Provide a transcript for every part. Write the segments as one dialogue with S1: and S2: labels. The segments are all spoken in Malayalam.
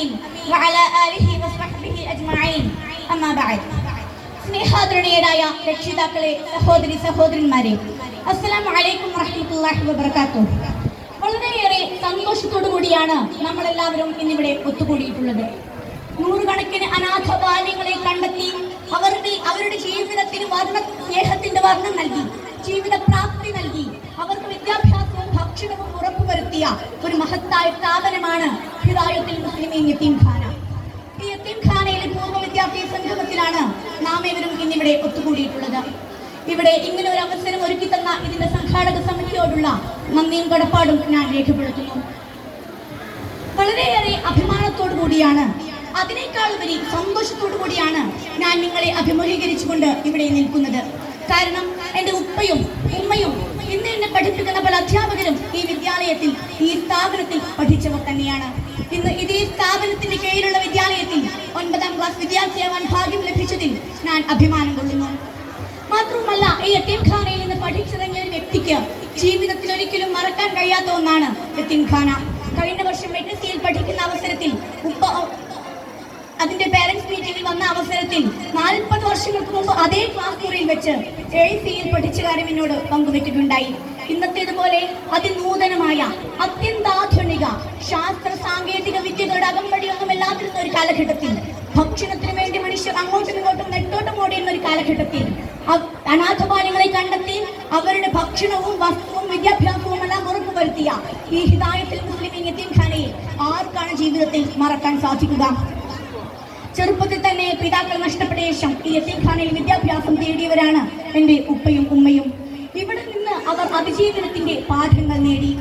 S1: أمين وعلى آله وصحبه أجمعين أما بعد സ്നേഹാദരണീയരായ രക്ഷിതാക്കളെ സഹോദരി സഹോദരന്മാരെ അസ്സലാമു അലൈക്കും വറഹ്മത്തുള്ളാഹി വബറകാതുഹു വളരെയേറെ സന്തോഷത്തോടു കൂടിയാണ് നമ്മൾ എല്ലാവരും ഇന്നിവിടെ ഒത്തുകൂടിയിട്ടുള്ളത് നൂറുകണക്കിന് അനാഥ ബാല്യങ്ങളെ കണ്ടെത്തി അവരുടെ അവരുടെ ജീവിതത്തിന് വർണ്ണ സ്നേഹത്തിന്റെ വർണ്ണം നൽകി ജീവിത പ്രാപ്തി നൽകി അവർക്ക് വിദ്യാഭ്യാസവും ഭക്ഷണവും ഉറപ്പുവരുത്തിയ ഒരു മഹത്തായ സ്ഥാപനമാണ് ഹിദായത്തിൽ മുസ്ലിമീൻ യത്തീംഖാന. ഈ യത്തീംഖാനയിലെ പൂർവ വിദ്യാർത്ഥി സംഗമത്തിലാണ് നാം ഏവരും ഇന്നിവിടെ ഒത്തുകൂടിയിട്ടുള്ളത്. ഇവിടെ ഇങ്ങനെ ഒരു അവസരം ഒരുക്കി തന്ന ഇതിന്റെ സംഘാടക സമിതിയോടുള്ള നന്ദിയും കടപ്പാടും ഞാൻ രേഖപ്പെടുത്തുന്നു. വളരെയേറെ അഭിമാനത്തോടു കൂടിയാണ് അതിനേക്കാൾ ഉപരി സന്തോഷത്തോടു കൂടിയാണ് ഞാൻ നിങ്ങളെ അഭിമുഖീകരിച്ചുകൊണ്ട് ഇവിടെ നിൽക്കുന്നത്. കാരണം എന്റെ ഉപ്പയും ഉമ്മയും ഇന്ന് എന്നെ പഠിപ്പിക്കുന്ന പല അധ്യാപകരും ഈ വിദ്യാലയത്തിൽ ഈ സ്ഥാപനത്തിൽ പഠിച്ചവർ തന്നെയാണ്. ഇന്ന് ഇതേ സ്ഥാപനത്തിന്റെ കീഴിലുള്ള വിദ്യാലയത്തിൽ ഒൻപതാം ക്ലാസ് വിദ്യാർത്ഥിയാവാൻ ഭാഗ്യം ലഭിച്ചതിൽ ഞാൻ അഭിമാനം കൊള്ളുന്നു. മാത്രവുമല്ല ഈ എത്തിംഖാനയിൽ നിന്ന് പഠിച്ചിറങ്ങിയ ഒരു വ്യക്തിക്ക് ജീവിതത്തിൽ ഒരിക്കലും മറക്കാൻ കഴിയാത്ത ഒന്നാണ് എത്തിംഖാന കഴിഞ്ഞ വർഷം മെഡിസിയിൽ പഠിക്കുന്ന അവസരത്തിൽ ഉപ്പ അതിന്റെ പേരൻസ് മീറ്റിംഗിൽ വന്ന അവസരത്തിൽ നാൽപ്പത് വർഷങ്ങൾക്ക് മുമ്പ് അതേ ക്ലാസ് മുറിയിൽ വെച്ച് എ സിയിൽ പഠിച്ച കാര്യം എന്നോട് പങ്കുവെക്കുകയുണ്ടായി ഇന്നത്തേതുപോലെ അതിനൂതനമായ അത്യന്താധുനിക ശാസ്ത്ര സാങ്കേതിക വിദ്യകളുടെ അകമ്പടിയൊന്നും ഒരു കാലഘട്ടത്തിൽ ഭക്ഷണത്തിന് വേണ്ടി മനുഷ്യർ അങ്ങോട്ടും ഇങ്ങോട്ടും നെട്ടോട്ടം ഓടിയുന്ന ഒരു കാലഘട്ടത്തിൽ അനാഥബാലങ്ങളെ കണ്ടെത്തി അവരുടെ ഭക്ഷണവും വസ്ത്രവും വിദ്യാഭ്യാസവും എല്ലാം ഉറപ്പുവരുത്തിയ ഈ ഹിദായത്തിൽ മുസ്ലിം യത്തീംഖാനയെ ആർക്കാണ് ജീവിതത്തിൽ മറക്കാൻ സാധിക്കുക? ചെറുപ്പത്തിൽ തന്നെ പിതാക്കൾ നഷ്ടപ്പെട്ട ശേഷം ഈ എത്തിഖാനയിൽ വിദ്യാഭ്യാസം തേടിയവരാണ് എന്റെ ഉപ്പയും ഉമ്മയും. ഇവിടെ നിന്ന് അവർ അതിജീവനത്തിന്റെ പാഠങ്ങൾ നേടി.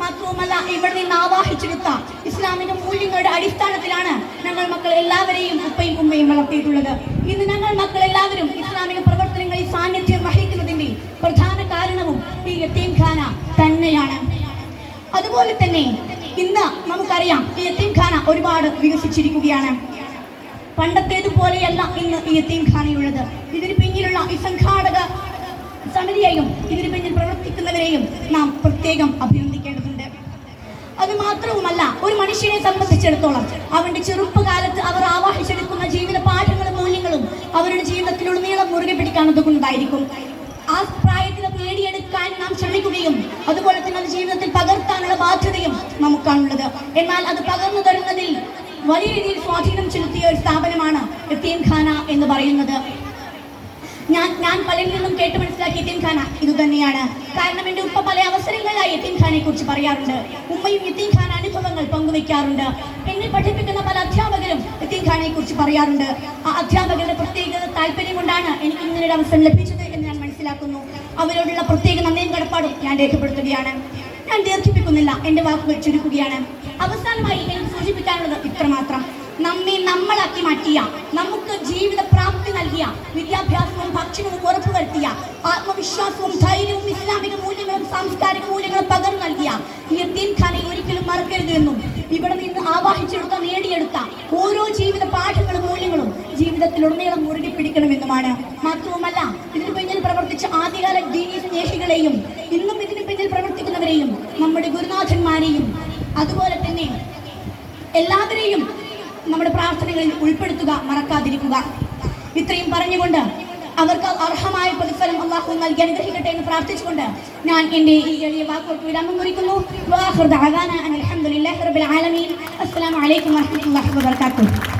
S1: മാത്രവുമല്ല ഇവിടെ നിന്ന് ആവാഹിച്ചെടുത്ത ഇസ്ലാമിക മൂല്യങ്ങളുടെ അടിസ്ഥാനത്തിലാണ് ഞങ്ങൾ മക്കൾ എല്ലാവരെയും ഉപ്പയും ഉമ്മയും വളർത്തിയിട്ടുള്ളത്. ഇന്ന് ഞങ്ങൾ മക്കൾ എല്ലാവരും ഇസ്ലാമിക പ്രവർത്തനങ്ങളിൽ സാന്നിധ്യം വഹിക്കുന്നതിന്റെ പ്രധാന കാരണവും ഈ യത്തീംഖാന തന്നെയാണ്. അതുപോലെ തന്നെ ഇന്ന് നമുക്കറിയാം ഈ യത്തീംഖാന ഒരുപാട് വികസിച്ചിരിക്കുകയാണ്. പണ്ടത്തേതുപോലെയല്ല ഇന്ന് ഈ യത്തീംഖാനയുള്ളത് ഇതിന് പിന്നിലുള്ള ഈ സംഘാടക സമിതിയെയും ഇതിന് പിന്നിൽ പ്രവർത്തിക്കുന്നവരെയും നാം പ്രത്യേകം അഭിനന്ദിക്കേണ്ടതുണ്ട്. അത് മാത്രവുമല്ല ഒരു മനുഷ്യനെ സംബന്ധിച്ചിടത്തോളം അവന്റെ ചെറുപ്പകാലത്ത് അവർ ആവാഹിച്ചെടുക്കുന്ന ജീവിത പാഠങ്ങളും മൂല്യങ്ങളും അവരുടെ ജീവിതത്തിലുടനീളം മുറുകെ പിടിക്കാൻ ഉതകുന്നതായിരിക്കും ആ പ്രായത്തിൽ നേടിയെടുക്കാൻ നാം ശ്രമിക്കുകയും അതുപോലെ തന്നെ അത് ജീവിതത്തിൽ പകർത്താനുള്ള ബാധ്യതയും നമുക്കാണുള്ളത്. എന്നാൽ അത് പകർന്നു തരുന്നതിൽ വലിയ രീതിയിൽ സ്വാധീനം ചെലുത്തിയ ഒരു സ്ഥാപനമാണ് ഖാന എന്ന് പറയുന്നത്. ഞാൻ ഞാൻ പലരിൽ നിന്നും കേട്ട് മനസ്സിലാക്കിയ യത്തീംഖാന ഇത് തന്നെയാണ്. കാരണം എന്റെ ഉപ്പ പല അവസരങ്ങളിലായി യത്തീംഖാനെ കുറിച്ച് പറയാറുണ്ട്. ഉമ്മയും യത്തീംഖാന അനുഭവങ്ങൾ പങ്കുവെക്കാറുണ്ട്. എന്നെ പഠിപ്പിക്കുന്ന പല അധ്യാപകരും യത്തീംഖാനെ കുറിച്ച് പറയാറുണ്ട്. ആ അധ്യാപകരുടെ പ്രത്യേക താല്പര്യം കൊണ്ടാണ് എനിക്ക് ഇങ്ങനെ ഒരു അവസരം ലഭിച്ചത് എന്ന് ഞാൻ മനസ്സിലാക്കുന്നു. അവരോടുള്ള പ്രത്യേക നന്ദിയും കടപ്പാടും ഞാൻ രേഖപ്പെടുത്തുകയാണ്. ഞാൻ ദീർഘിപ്പിക്കുന്നില്ല. എന്റെ വാക്കുകൾ ചുരുക്കുകയാണ്. അവസാനമായി എനിക്ക് സൂചിപ്പിക്കാനുള്ളത് ഇത്രമാത്രം. നമ്മെ നമ്മളാക്കി മാറ്റിയ നമുക്ക് ജീവിത പ്രാപ്തി നൽകിയ വിദ്യാഭ്യാസവും ഭക്ഷണവും ഉറപ്പുവരുത്തിയ ആത്മവിശ്വാസവും ധൈര്യവും ഇസ്ലാമിക മൂല്യങ്ങളും സാംസ്കാരിക മൂല്യങ്ങളും പകർന്നു നൽകിയ ഈ യത്തീംഖാനെ ഒരിക്കലും മറക്കരുതെന്നും ഇവിടെ നിന്ന് ആവാഹിച്ചെടുത്ത നേടിയെടുത്ത ഓരോ ജീവിത പാഠങ്ങളും മൂല്യങ്ങളും ജീവിതത്തിലുടനീളം മുറുകെ പിടിക്കണമെന്നുമാണ് മാത്രവുമല്ല ഇതിനു പിന്നിൽ പ്രവർത്തിച്ച ആദ്യകാല ദീനീ സ്നേഹികളെയും ഇന്നും ഇതിനു പിന്നിൽ പ്രവർത്തിക്കുന്നവരെയും നമ്മുടെ ഗുരുനാഥന്മാരെയും അതുപോലെ തന്നെ എല്ലാവരെയും നമ്മുടെ പ്രാർത്ഥനകളിൽ ഉൾപ്പെടുത്തുക മറക്കാതിരിക്കുക. ഇത്രയും പറഞ്ഞുകൊണ്ട് അവർക്ക് അർഹമായ പ്രതിഫലം അള്ളാഹു നൽകി അനുഗ്രഹിക്കട്ടെ എന്ന് പ്രാർത്ഥിച്ചുകൊണ്ട് ഞാൻ എന്റെ ഈ എളിയ വാക്കുകൾക്ക് വിരാമം കുറിക്കുന്നു. അലഹമുല്ലാ റബ്ബിൽ ആലമീൻ. അസ്സലാമു അലൈക്കും വറഹ്മത്തുള്ളാഹി വബറകാതുഹു.